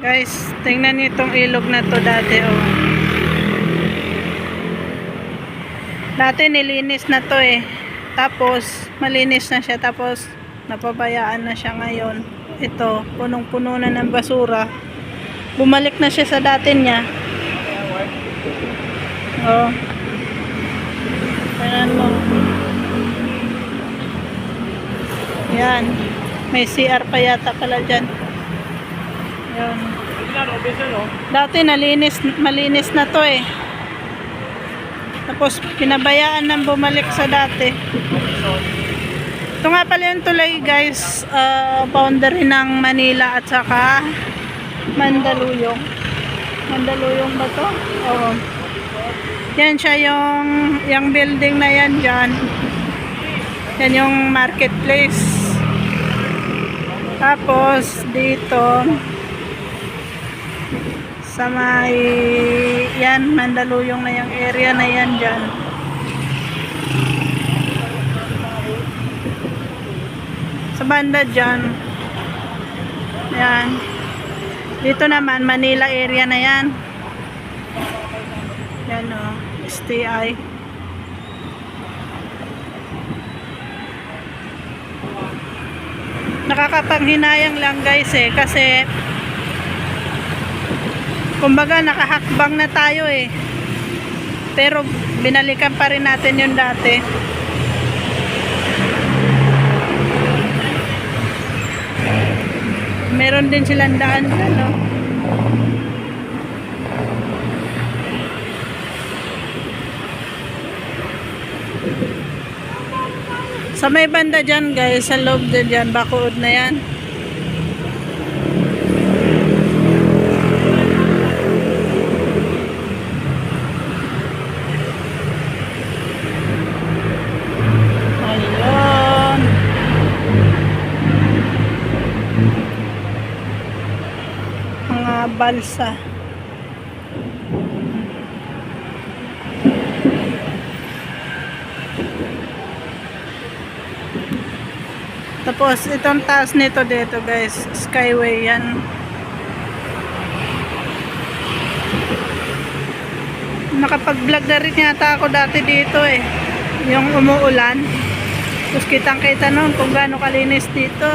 Guys, tingnan niyo itong ilog na to dati oh. Dati nilinis na to eh. Tapos malinis na siya tapos napabayaan na siya ngayon. Ito, punong-puno na ng basura. Bumalik na siya sa dati niya. Oh. Tingnan mo. Yan. May CR pa yata pala dyan. Yan. Dati nalinis, malinis na to eh. Tapos pinabayaan nang bumalik sa dati. Ito nga pala yung tulay guys, ah, boundary ng Manila at saka Mandaluyong. Mandaluyong ba to? Oo. Yan siya yung, yung building na yan dyan. Yan yung marketplace. Tapos dito sa may yan Mandaluyong na yung area na yan dyan. Sa banda dyan. Yan. Dito naman Manila area na yan. Yan o. STI. Nakakapanghinayang lang guys eh kasi kumbaga nakahakbang na tayo eh. Pero binalikan pa rin natin yung dati. Meron din silang daan ano. Sa may banda dyan guys, sa loob din dyan, bakuod na yan. Mga balsa. Tapos itong taas nito dito guys, skyway yan. Nakapag-vlog na rin yata ako dati dito eh. Yung umuulan. Tapos kitang kita noon kung gaano kalinis dito.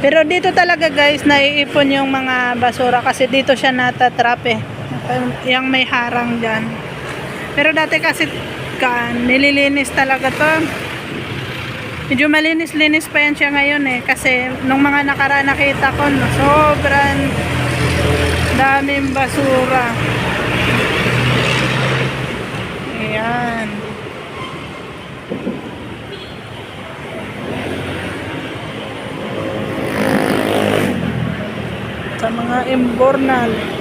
Pero dito talaga guys, naiipon yung mga basura kasi dito siya natatrap eh. Yung may harang dyan. Pero dati kasi ka, nililinis talaga to. Medyo malinis-linis pa yan siya ngayon eh. Kasi nung mga nakaraan nakita ko, no, sobrang daming basura. Ayan. Mga imbornal.